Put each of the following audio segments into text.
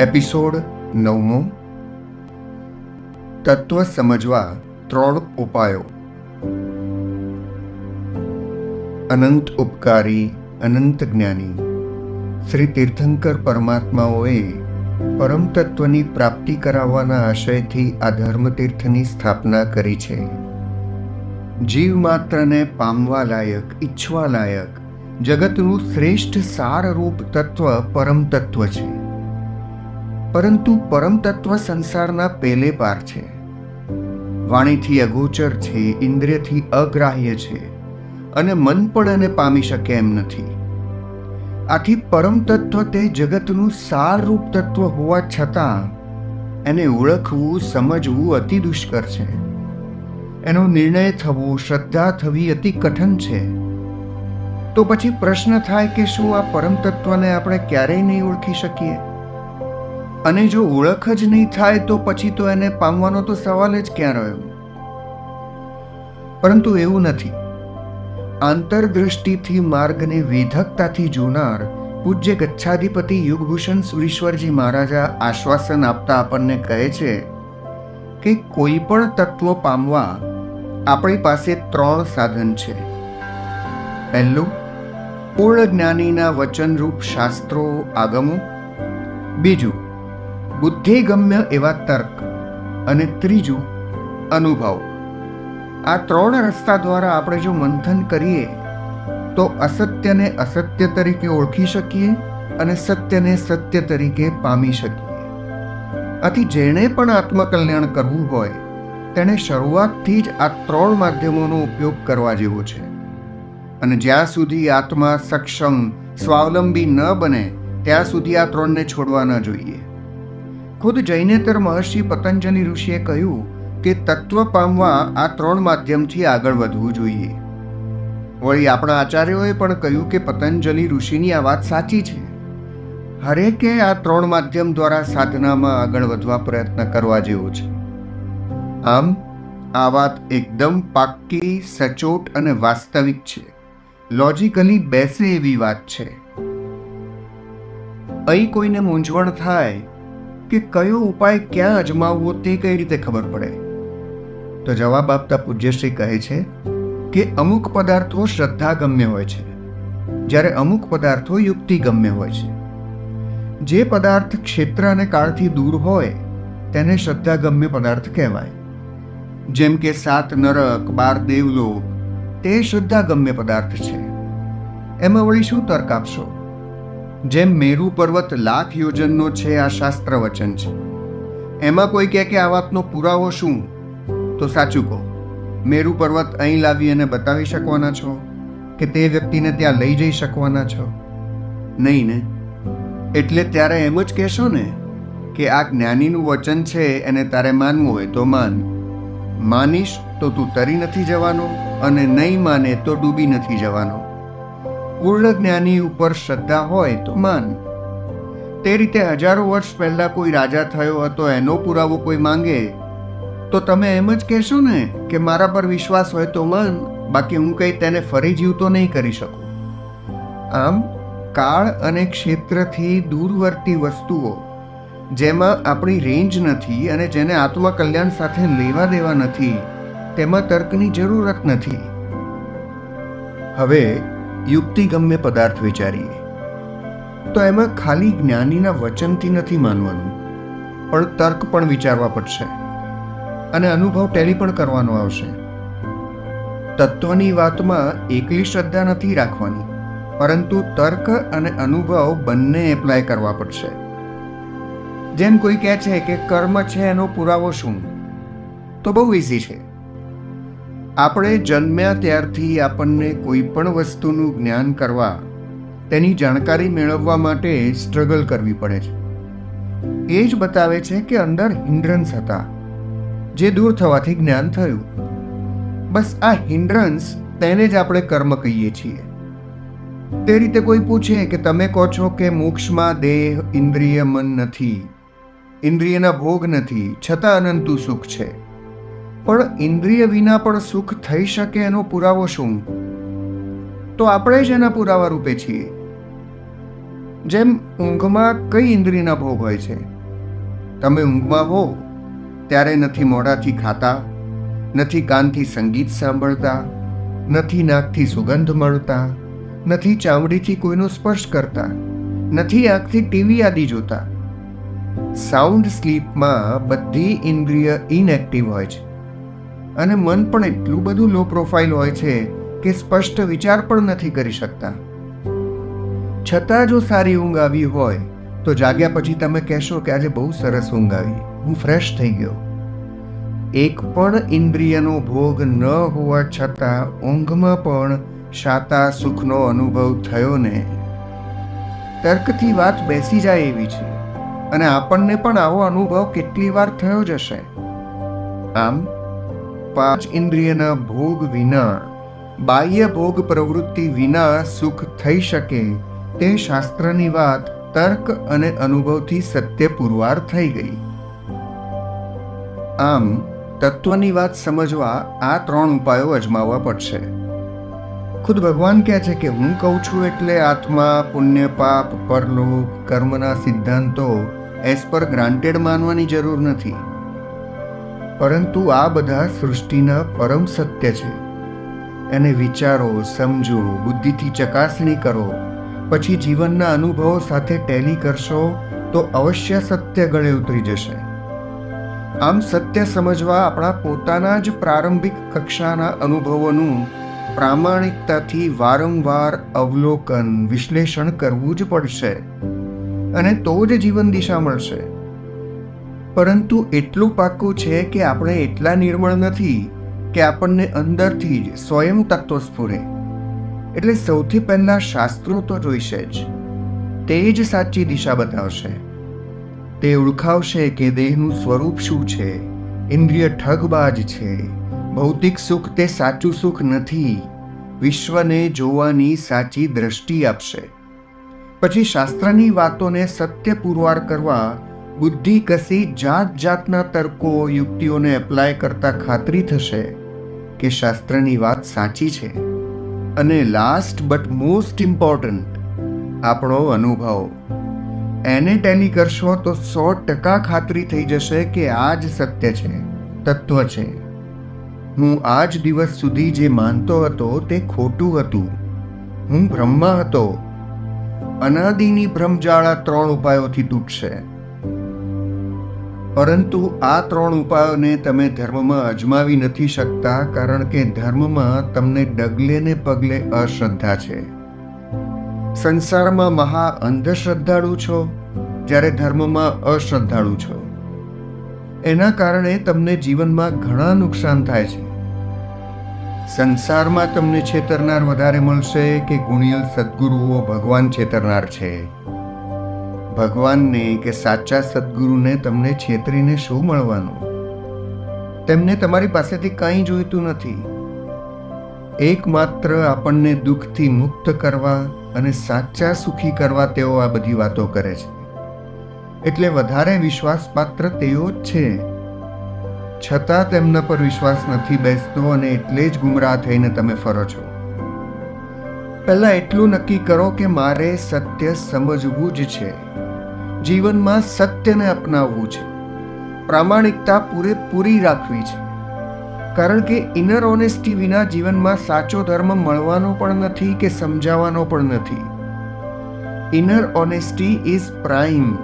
Episode નવમો. તત્વ સમજવા ત્રણ ઉપાયો. અનંત ઉપકારી, અનંત જ્ઞાની. શ્રી તીર્થંકર પરમાત્માઓએ પરમ તત્વની પ્રાપ્તિ કરાવવાના આશયથી આ ધર્મતીર્થની સ્થાપના કરી છે. જીવ માત્રને પામવા લાયક ઈચ્છવા લાયક જગતનું શ્રેષ્ઠ સારરૂપ તત્વ પરમ તત્વ છે. પરંતુ પરમ તત્વ સંસારના પેલે પાર છે. વાણીથી અગોચર છે, ઇન્દ્રિયથી અગ્રાહ્ય છે અને મન પણ એને પામી શકે એમ નથી. આથી પરમ તત્વ તે જગતનું સારરૂપ તત્વ હોવા છતાં એને ઓળખવું, સમજવું અતિ દુષ્કર છે. એનો નિર્ણય થવો, શ્રદ્ધા થવી અતિ કઠણ છે. તો પછી પ્રશ્ન થાય કે શું આ પરમ તત્વને આપણે ક્યારેય નહીં ઓળખી શકીએ? અને જો ઓળખ જ નહીં થાય તો પછી તો એને પામવાનો તો સવાલ જ ક્યાં રહ્યો? પરંતુ એવું નથી. આંતરદૃષ્ટિથી માર્ગને વેધકતાથી જોનાર પૂજ્ય ગચ્છાધિપતિ યુગભૂષણ સુરીશ્વરજી મહારાજા આશ્વાસન આપતા આપણને કહે છે કે કોઈ પણ તત્વ પામવા આપણી પાસે ત્રણ સાધન છે. પહેલું, પૂર્ણ જ્ઞાનીના વચનરૂપ શાસ્ત્રો આગમો. બીજું બુદ્ધિગમ્ય એવા તર્ક અને ત્રીજું અનુભવ. આ ત્રણ રસ્તા દ્વારા આપણે જો મંથન કરીએ, તો અસત્યને અસત્ય તરીકે ઓળખી શકીએ અને સત્યને સત્ય તરીકે પામી શકીએ. આથી જેણે પણ આત્મકલ્યાણ કરવું હોય, તેણે શરૂઆતથી જ આ ત્રણ માધ્યમોનો ઉપયોગ કરવા જેવો છે. અને જ્યાં સુધી આત્મા સક્ષમ, સ્વાવલંબી ન બને, ત્યાં સુધી આ ત્રણને છોડવા ન જોઈએ. ખુદ જૈનેતર મહર્ષિ પતંજલિ ઋષિએ કહ્યું કે તત્વ પામવા આ ત્રણ માધ્યમથી આગળ વધવું જોઈએ. વળી આપણા આચાર્યોએ પણ કહ્યું કે પતંજલિ ઋષિની આ વાત સાચી છે. હરેકે આ ત્રણ માધ્યમ દ્વારા સાધનામાં આગળ વધવા પ્રયત્ન કરવા જેવો છે. આમ, આ વાત એકદમ પાક્કી, સચોટ અને વાસ્તવિક છે. લોજિકલી બેસે એવી વાત છે. અહીં કોઈને મૂંઝવણ થાય કે કયો ઉપાય ક્યાં અજમાવવો તે કઈ રીતે ખબર પડે? તો જવાબ આપતા પૂજ્યશ્રી કહે છે કે અમુક પદાર્થો શ્રદ્ધાગમ્ય હોય છે. જ્યારે અમુક પદાર્થો યુક્તિગમ્ય હોય છે. જે પદાર્થ ક્ષેત્ર અને કાળથી દૂર હોય, તેને શ્રદ્ધાગમ્ય પદાર્થ કહેવાય. જેમ કે સાત નરક, બાર દેવલોક, તે શ્રદ્ધાગમ્ય પદાર્થ છે. એમાં વળી શું તર્ક આપશો? જેમ મેરુ પર્વત લાખ યોજનનો છે આ શાસ્ત્ર વચન છે. એમાં કોઈ કહે કે આ વાતનો પુરાવો શું? તો સાચું કહો. મેરુ પર્વત અહીં લાવી અને બતાવી શકવાના છો? કે તે વ્યક્તિને ત્યાં લઈ જઈ શકવાના છો? નહીં ને. એટલે ત્યારે એમ જ કહેશો ને કે આ જ્ઞાનીનું વચન છે, એને તારે માનવું હોય તો માન. માનીશ તો તું તરી નથી જવાનો અને નહીં માને તો ડૂબી નથી જવાનો. પૂર્ણ જ્ઞાની ઉપર શ્રદ્ધા હોય તો માન. તે રીતે હજારો વર્ષ પહેલા કોઈ રાજા થયો હતો, એનો પુરાવો કોઈ માંગે, તો તમે એમ જ કહેશો ને કે મારા પર વિશ્વાસ હોય તો માન, બાકી હું કંઈ તેને ફરી જીવતો નહીં કરી શકું. આમ, કાળ અને ક્ષેત્રથી દૂરવર્તી વસ્તુઓ, જેમાં આપણી રેન્જ નથી અને જેને આત્મકલ્યાણ સાથે લેવા દેવા નથી, તેમાં તર્કની જરૂરત નથી. હવે યુક્તિગમ્ય પદાર્થ વિચારીએ. તો એમાં ખાલી જ્ઞાનીના વચનથી નથી માનવાનું. પણ તર્ક પણ વિચારવા પડશે. અને અનુભવ ટેલી પણ કરવાનો આવશે. તત્વની વાતમાં એકલી શ્રદ્ધા નથી રાખવાની, પરંતુ તર્ક અને અનુભવ બંને એપ્લાય કરવા પડશે. જેમ કોઈ કહે છે કે કર્મ છે એનો પુરાવો શું? તો બહુ ઇઝી છે. આપણે જન્મ્યા ત્યારથી આપણને કોઈ પણ વસ્તુનું જ્ઞાન કરવા, તેની જાણકારી મેળવવા માટે સ્ટ્રગલ કરવી પડે છે. એ જ બતાવે છે કે અંદર હિન્ડ્રન્સ હતા, જે દૂર થવાથી જ્ઞાન થયું. બસ આ હિન્ડ્રન્સ તેને જ આપણે કર્મ કહીએ છીએ. તે રીતે કોઈ પૂછે કે તમે કહો છો કે મોક્ષમાં દેહ, ઇન્દ્રિય, મન નથી, ઇન્દ્રિયના ભોગ નથી, છતાં અનંતું સુખ છે. પણ ઇન્દ્રિય વિના પણ સુખ થઈ શકે એનો પુરાવો શું? તો આપણે જ એના પુરાવા રૂપે છીએ. જેમ ઊંઘમાં કઈ ઇન્દ્રિયના ભોગ હોય છે? તમે ઊંઘમાં હો, ત્યારે નથી મોઢાથી ખાતા, નથી કાનથી સંગીત સાંભળતા, નથી નાકથી સુગંધ મળતા, નથી ચામડીથી કોઈનો સ્પર્શ કરતા, નથી આંખથી ટીવી આદિ જોતા. સાઉન્ડ સ્લીપમાં બધી ઇન્દ્રિય ઇનએક્ટિવ હોય છે. અને મન પણ એટલું બધું લો પ્રોફાઇલ હોય છે કે સ્પષ્ટ વિચાર પણ નથી કરી શકતા. છતાં જો સારી ઊંઘ આવી હોય, તો જાગ્યા પછી તમે કહેશો કે આજે બહુ સરસ ઊંઘ આવી. હું ફ્રેશ થઈ ગયો. એક પણ ઇન્દ્રિયનો ભોગ ન હોવા છતાં ઊંઘમાં પણ શાતા સુખનો અનુભવ થયો ને. તર્કથી વાત બેસી જાય એવી છે. અને આપણને પણ આવો અનુભવ કેટલી વાર થયો જ હશે. આમ પાંચ ઇન્દ્રિયના ભોગ વિના, બાહ્ય ભોગ પ્રવૃત્તિ વિના સુખ થઈ શકે તે શાસ્ત્રની વાત તર્ક અને અનુભવથી સત્ય પુરવાર થઈ ગઈ. આમ, તત્વની વાત સમજવા આ ત્રણ ઉપાયો અજમાવવા પડશે. ખુદ ભગવાન કહે છે કે હું કહું છું એટલે આત્મા, પુણ્ય, પાપ, પરલોક, કર્મના સિદ્ધાંતો એઝ પર ગ્રાન્ટેડ માનવાની જરૂર નથી. પરંતુ આ બધા સૃષ્ટિના પરમ સત્ય છે. એને વિચારો, સમજો, બુદ્ધિથી ચકાસણી કરો. પછી જીવનના અનુભવો સાથે ટેલી કરશો તો અવશ્ય સત્ય ગળે ઉતરી જશે. આમ સત્ય સમજવા આપણા પોતાના જ પ્રારંભિક કક્ષાના અનુભવોનું પ્રામાણિકતાથી વારંવાર અવલોકન, વિશ્લેષણ કરવું જ પડશે. અને તો જ જીવન દિશા મળશે. પરંતુ એટલું પાક્કું છે કે આપણે એટલા નિર્મળ નથી કે આપણને અંદરથી જ સ્વયં તત્વ સ્ફુરે એટલે સૌથી પહેલાં શાસ્ત્રો તો જોઈશે જ. તે જ સાચી દિશા બતાવશે. તે ઓળખાવશે કે દેહનું સ્વરૂપ શું છે, ઇન્દ્રિય ઠગબાજ છે, ભૌતિક સુખ તે સાચું સુખ નથી, વિશ્વને જોવાની સાચી દ્રષ્ટિ આપશે. પછી શાસ્ત્રની વાતોને સત્ય પુરવાર કરવા બુદ્ધિ કસી જાત જાતના તર્કો, યુક્તિઓને એપ્લાય કરતા ખાતરી થશે કે શાસ્ત્રની વાત સાચી છે. અને લાસ્ટ બટ મોસ્ટ ઇમ્પોર્ટન્ટ આપણો અનુભવ. એને ટેલી કરશો તો સો ટકા ખાતરી થઈ જશે કે આ જ સત્ય છે, તત્વ છે. હું આ જ દિવસ સુધી જે માનતો હતો તે ખોટું હતું. હું બ્રહ્મા હતો. અનાદિની ભ્રમજાળા ત્રણ ઉપાયોથી તૂટશે. પરંતુ આ ત્રણ ઉપાયોને તમે ધર્મમાં અજમાવી નથી શકતા, કારણ કે ધર્મમાં તમને ડગલે ને પગલે અશ્રદ્ધા છે. સંસારમાં મહા અંધશ્રદ્ધાળુ છો, જ્યારે ધર્મમાં અશ્રદ્ધાળુ છો. એના કારણે તમને જીવનમાં ઘણા નુકસાન થાય છે. સંસારમાં તમને છેતરનાર વધારે મળશે કે ગુણિયલ સદગુરુઓ ભગવાન છેતરનાર છે. ભગવાનને કે સાચા સદગુરુને તમને છેતરીને શું મળવાનું? તેમને તમારી પાસેથી કંઈ જોઈતું નથી. એકમાત્ર આપણને દુઃખથી મુક્ત કરવા અને સાચા સુખી કરવા તેઓ આ બધી વાતો કરે છે. એટલે વધારે વિશ્વાસપાત્ર તેઓ જ છે. છતાં તેમના પર વિશ્વાસ નથી બેસતો અને એટલે જ ગુમરાહ થઈને તમે ફરો છો. પહેલાં એટલું નક્કી કરો કે મારે સત્ય સમજવું જ છે. જીવનમાં સત્યને અપનાવવું છે. પ્રામાણિકતા પૂરેપૂરી રાખવી છે. કારણ કે ઇનર ઓનેસ્ટી વિના જીવનમાં સાચો ધર્મ મળવાનો પણ નથી કે સમજાવવાનો પણ નથી. ઇનર ઓનેસ્ટી ઇઝ પ્રાઇમ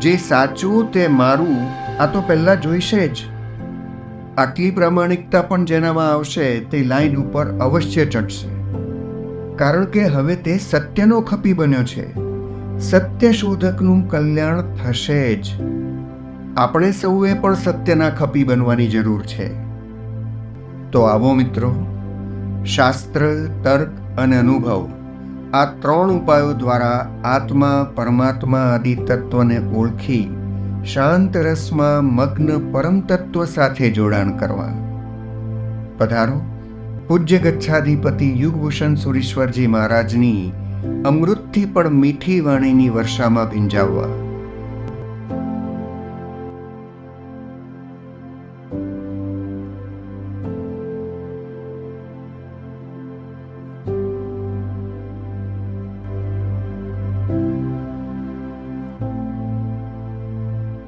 જે સાચું તે મારું, આ તો પહેલાં જોઈશે જ. આટલી પ્રામાણિકતા પણ જેનામાં આવશે તે લાઈન ઉપર અવશ્ય ચડશે. કારણ કે હવે તે સત્યનો ખપી બન્યો છે. સત્ય શોધકનું કલ્યાણ થશે જ. આપણે સૌએ પણ સત્યના ખપી બનવાની જરૂર છે. તો આવો મિત્રો, શાસ્ત્ર, તર્ક અને અનુભવ આ ત્રણ ઉપાયો દ્વારા આત્મા, પરમાત્મા આદિ તત્વને ઓળખી શાંત રસમાં મગ્ન પરમ તત્વ સાથે જોડાણ કરવા. પધારો. પૂજ્ય ગચ્છાધિપતિ યુગભૂષણ સુરીશ્વરજી મહારાજની અમૃતથી પણ મીઠી વાણીની વર્ષામાં ભીંજાવવા.